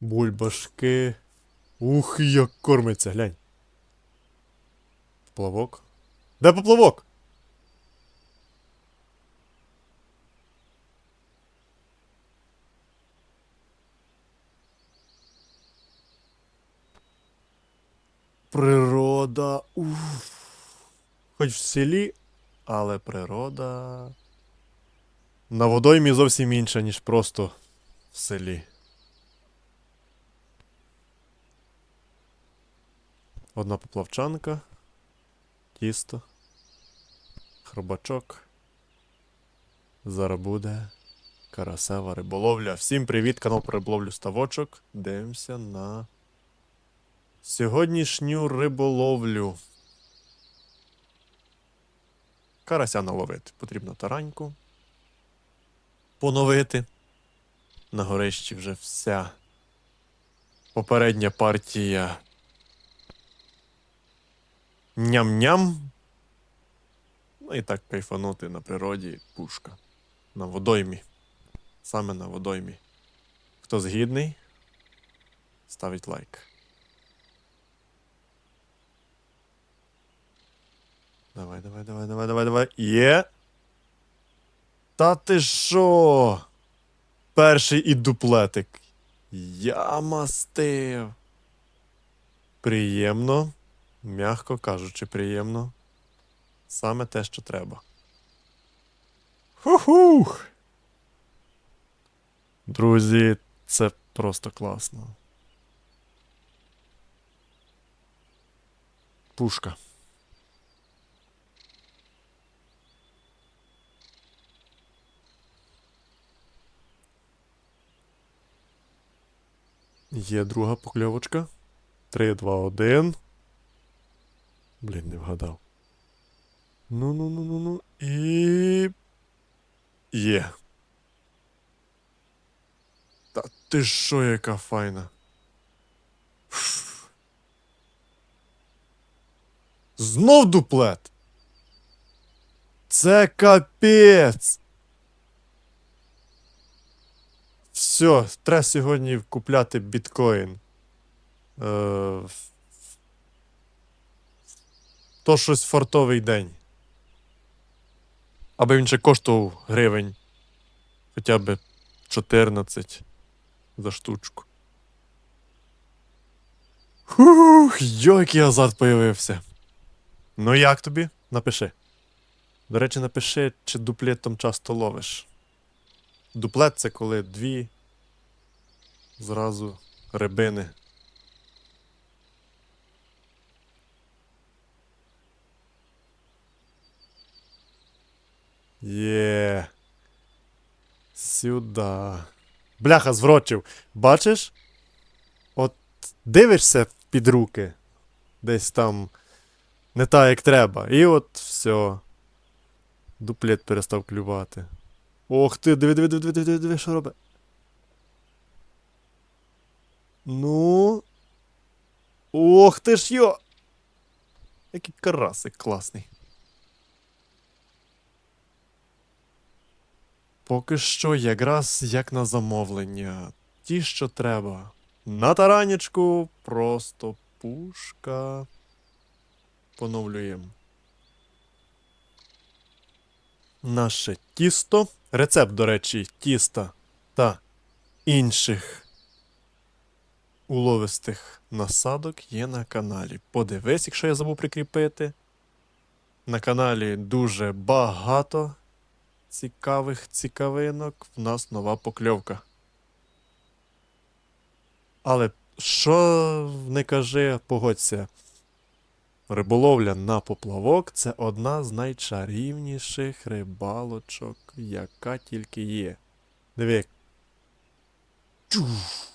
Бульбашки. Ух, як кормиться, глянь. Поплавок. Де поплавок? Природа. Уф. Хоч в селі, але природа. На водоймі зовсім інша, ніж просто в селі. Одна поплавчанка, тісто, хробачок. Зараз буде карасева риболовля. Всім привіт, канал про риболовлю ставочок. Дивимося на сьогоднішню риболовлю. Карася наловити. Потрібно тараньку. Поновити. На горищі вже вся попередня партія Ням-ням. Ну і так кайфанути на природі пушка. На водоймі. Саме на водоймі. Хто згідний, ставить лайк. Давай, давай, давай, давай, давай, давай. Є. Та ти що? Перший і дуплетик. Я мастив. Приємно. М'яко кажучи, приємно. Саме те, що треба. Ху-хух! Друзі, це просто класно. Пушка. Є друга покльовочка. 3, 2, 1. Блін, не вгадав. Ну, ну, ну, ну, ну. І. Є. Та ти що, яка файна. Фу. Знов дуплет. Це капець. Все, треба сьогодні купляти біткоін. Е, то щось фартовий день. Аби він ще коштував гривень. Хоча б 14 за штучку. Хух, який азарт появився. Ну як тобі? Напиши. До речі, напиши, чи дуплетом часто ловиш. Дуплет це коли дві зразу рибини. Є. Сюда. Бляха, зврочив. Бачиш? От дивишся під руки. Десь там не так, як треба. І от все. Дуплет перестав клювати. Ох ти, диви, диви, диви, диви, диви, диви, що робить. Ну. Ох ти ж йо! Який карасик класний. Поки що якраз як на замовлення. Ті, що треба. На таранічку просто пушка. Поновлюємо. Наше тісто. Рецепт, до речі, тіста та інших уловистих насадок є на каналі. Подивись, якщо я забув прикріпити. На каналі дуже багато цікавих цікавинок. В нас нова покльовка. Але що не кажи, погодься. Риболовля на поплавок це одна з найчарівніших рибалочок, яка тільки є. Диви. Чуф.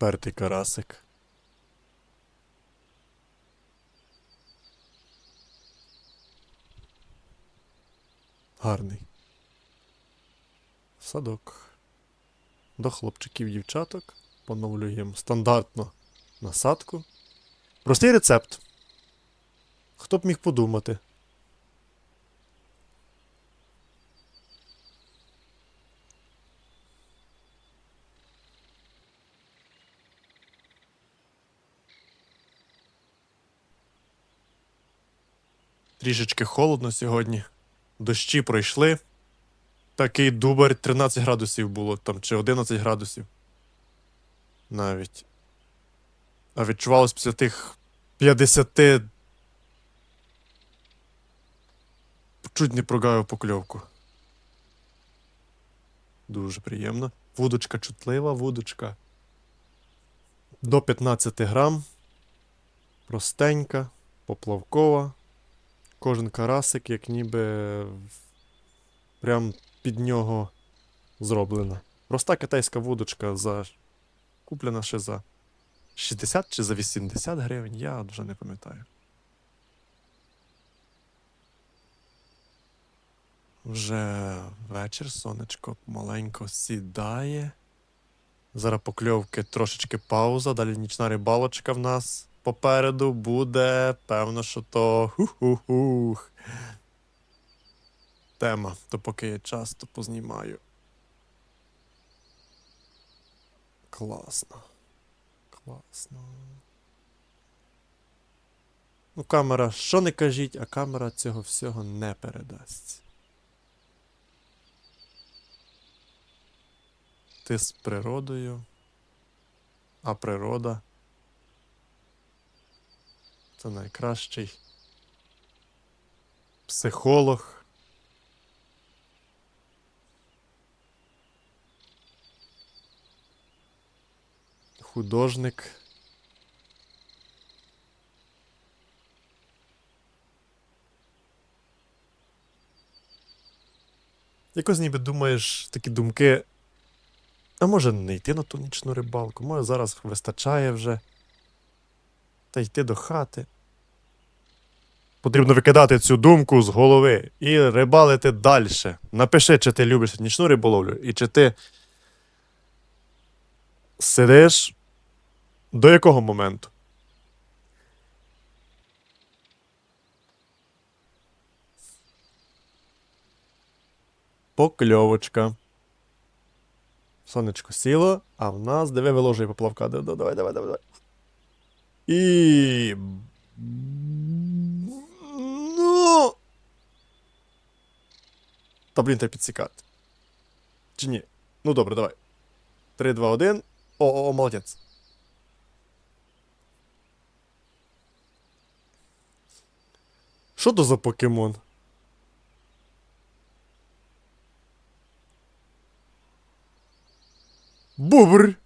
Пертий карасик. Гарний. Садок. До хлопчиків дівчаток. Поновлюємо стандартно насадку. Простий рецепт. Хто б міг подумати? Трішечки холодно сьогодні. Дощі пройшли. Такий дубар 13 градусів було там, чи 11 градусів. Навіть. А відчувалось після тих 50. Чуть не прогавив покльовку. Дуже приємно. Вудочка чутлива, вудочка. До 15 грам. Простенька, поплавкова. Кожен карасик, як ніби прям під нього зроблена. Проста китайська вудочка за. Куплена ще за 60 чи за 80 гривень, я вже не пам'ятаю. Вже вечір, сонечко маленько сідає. Зараз покльовки трошечки пауза, далі нічна рибалочка в нас попереду буде. Певно, що то хух-хух-хух. Тема, то поки є час, то познімаю. Класно. Класно. Ну, камера, що не кажіть, а камера цього всього не передасть. Ти з природою, а природа це найкращий психолог. Художник. Якось ніби думаєш такі думки. А може не йти на ту нічну рибалку, може зараз вистачає вже. Та йти до хати. Потрібно викидати цю думку з голови і рибалити далі. Напиши, чи ти любиш нічну риболовлю, і чи ти сидиш до якого моменту? Покльовочка. Сонечко сіло, а в нас диви виложує поплавка. Давай, давай, давай, давай. І. Ну. Та блін, треба підсікати. Чи ні? Ну добре, давай. 3, 2, 1. О, о, о, молодець. Що то за покемон? Бобр.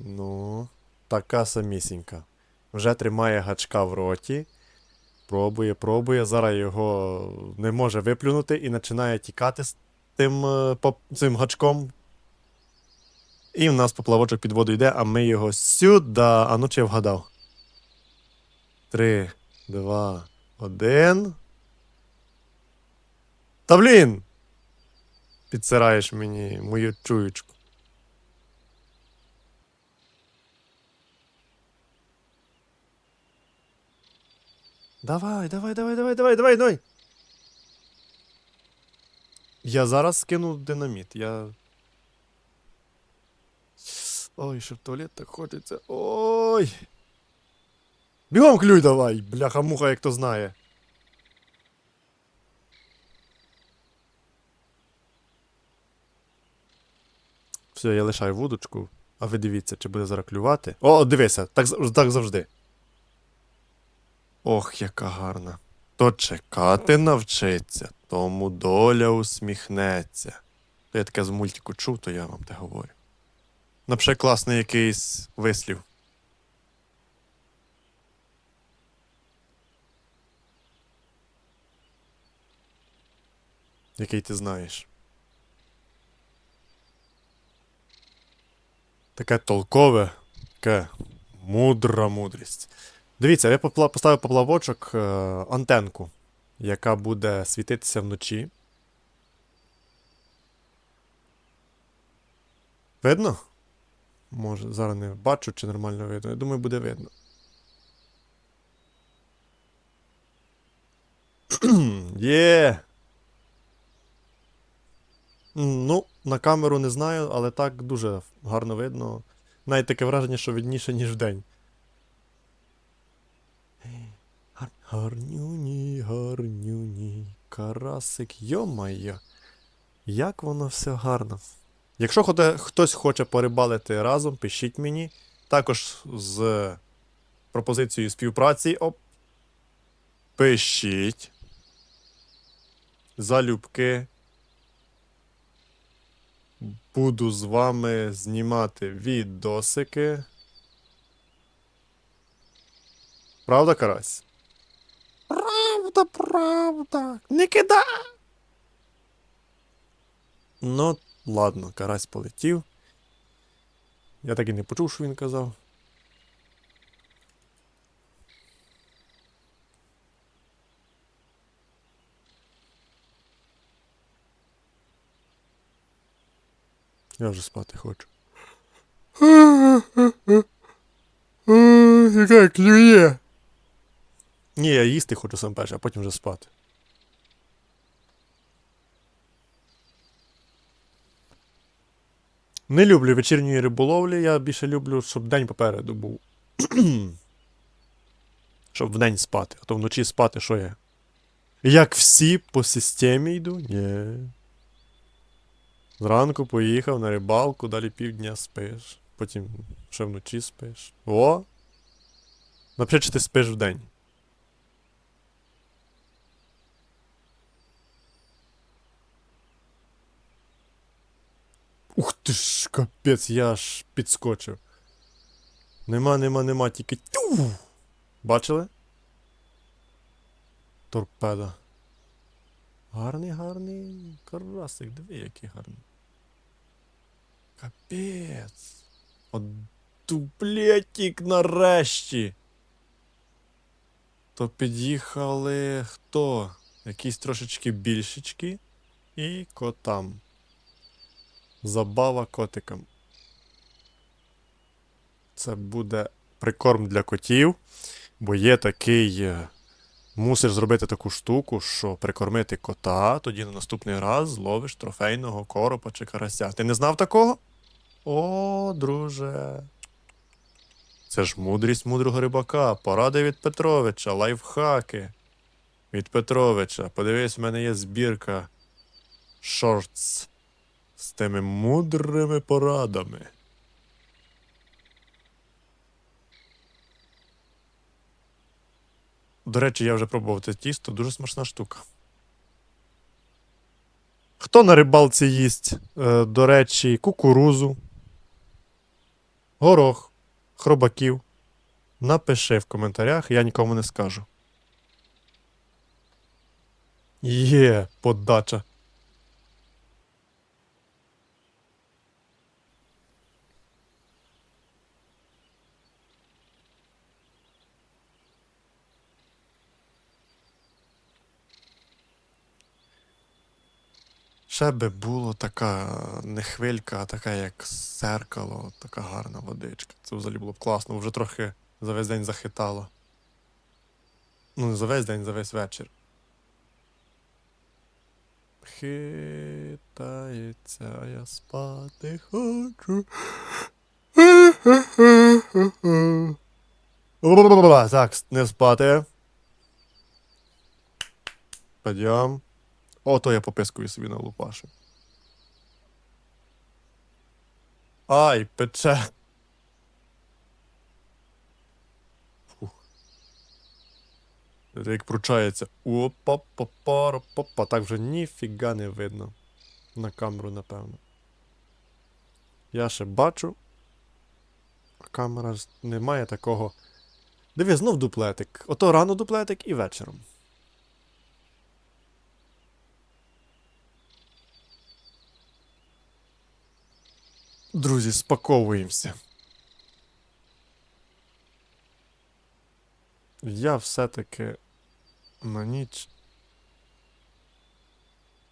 Ну, така самісінька. Вже тримає гачка в роті. Пробує, пробує. Зараз його не може виплюнути і починає тікати з тим, е, цим гачком. І в нас поплавочок під воду йде, а ми його сюди. А ну чи я вгадав? Три, два, один. Та блін! Підсираєш мені мою чуючку. Давай, давай, давай, давай, давай, давай, давай. Я зараз скину динаміт. Я. Ой, що в туалет так хочеться. Ой. Бігом клюй давай, бляха-муха, як то знає. Все, я лишаю вудочку, а ви дивіться, чи буде зараз клювати. О, дивися, так, так завжди. Ох, яка гарна. То чекати навчиться, тому доля усміхнеться. То я таке з мультику чув, то я вам те говорю. Напше класний якийсь вислів. Який ти знаєш. Таке толкове, таке мудра мудрість. Дивіться, я поставив поплавочок е, антенку, яка буде світитися вночі. Видно? Може, зараз не бачу, чи нормально видно. Я думаю, буде видно. Є. Ну, на камеру не знаю, але так дуже гарно видно. Навіть таке враження, що видніше, ніж вдень. Гар- Гарнюні, гарнюні, карасик, йо-моє. Як воно все гарно. Якщо хтось хоче порибалити разом, пишіть мені. Також з пропозицією співпраці. Оп. Пишіть. Залюбки. Буду з вами знімати відосики. Правда, карась? Правда, правда. Не кидай. Ну, ладно, карась полетів. Я так і не почув, що він казав. Я вже спати хочу. Яка клює. Ні, я їсти хочу сам перший, а потім вже спати. Не люблю вечірньої риболовлі, я більше люблю, щоб день попереду був. щоб вдень спати, а то вночі спати, що я? Як всі по системі йду? Ні. Зранку поїхав на рибалку, далі півдня спиш. Потім ще вночі спиш. О! Наприклад, ти спиш вдень. Ух ти ж, капець, я аж підскочив. Нема, нема, нема, тільки тю. Бачили? Торпеда. Гарний, гарний карасик, диви, який гарний. Капець. От дуплетик нарешті. То під'їхали хто? Якісь трошечки більшечки і котам. Забава котикам. Це буде прикорм для котів, бо є такий. е, Мусиш зробити таку штуку, що прикормити кота, тоді на наступний раз зловиш трофейного коропа чи карася. Ти не знав такого? О, друже. Це ж мудрість мудрого рибака. Поради від Петровича, лайфхаки. Від Петровича. Подивись, в мене є збірка шортс з тими мудрими порадами. До речі, я вже пробував це тісто, дуже смачна штука. Хто на рибалці їсть, е, до речі, кукурузу, горох, хробаків? Напиши в коментарях, я нікому не скажу. Є подача. Ще би було така не хвилька, а така як зеркало, така гарна водичка. Це взагалі було б класно, вже трохи за весь день захитало. Ну, не за весь день, за весь вечір. Хитається, а я спати хочу. Так, не спати. Підйом. Ото я попискую собі на лупашу. Ай, пече. Фух. Це Як пручається. Опа, папара, папа. Так вже ніфіга не видно. На камеру, напевно. Я ще бачу. Камера ж не має такого. Диви, знов дуплетик. Ото рано дуплетик і вечором. Друзі, спаковуємося. Я все-таки на ніч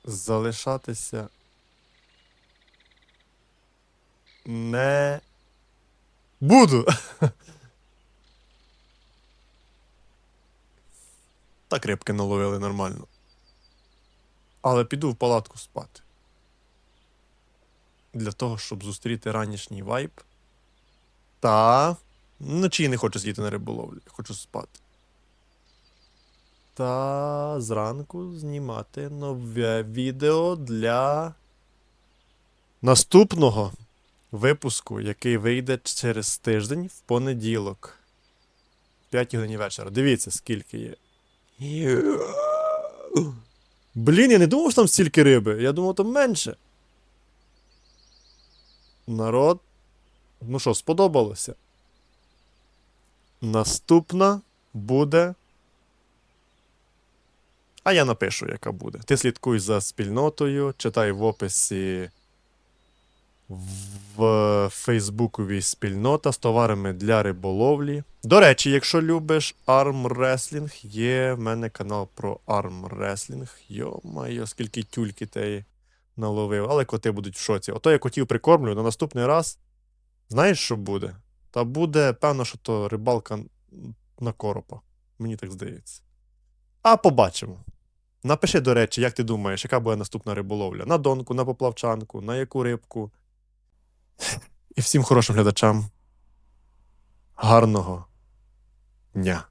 залишатися не Буду. Так рибки наловили нормально. Але піду в палатку спати. Для того, щоб зустріти ранішній вайб. Та вночі не хочу сидіти на риболовлі, хочу спати. Та зранку знімати нове відео для наступного випуску, який вийде через тиждень в понеділок. 5 годині вечора. Дивіться, скільки є. Блін, я не думав, що там стільки риби. Я думав, там менше. Народ. Ну що, сподобалося? Наступна буде. А я напишу, яка буде. Ти слідкуй за спільнотою, читай в описі в Фейсбуковій спільнота з товарами для риболовлі. До речі, якщо любиш армреслінг, є в мене канал про армреслінг. Йо-майо, скільки тюльки теї наловив, але коти будуть в шоці. Ото я котів прикормлю на наступний раз. Знаєш, що буде? Та буде, певно, що то рибалка на коропа. Мені так здається. А побачимо. Напиши, до речі, як ти думаєш, яка буде наступна риболовля? На донку, на поплавчанку, на яку рибку. І всім хорошим глядачам. Гарного дня.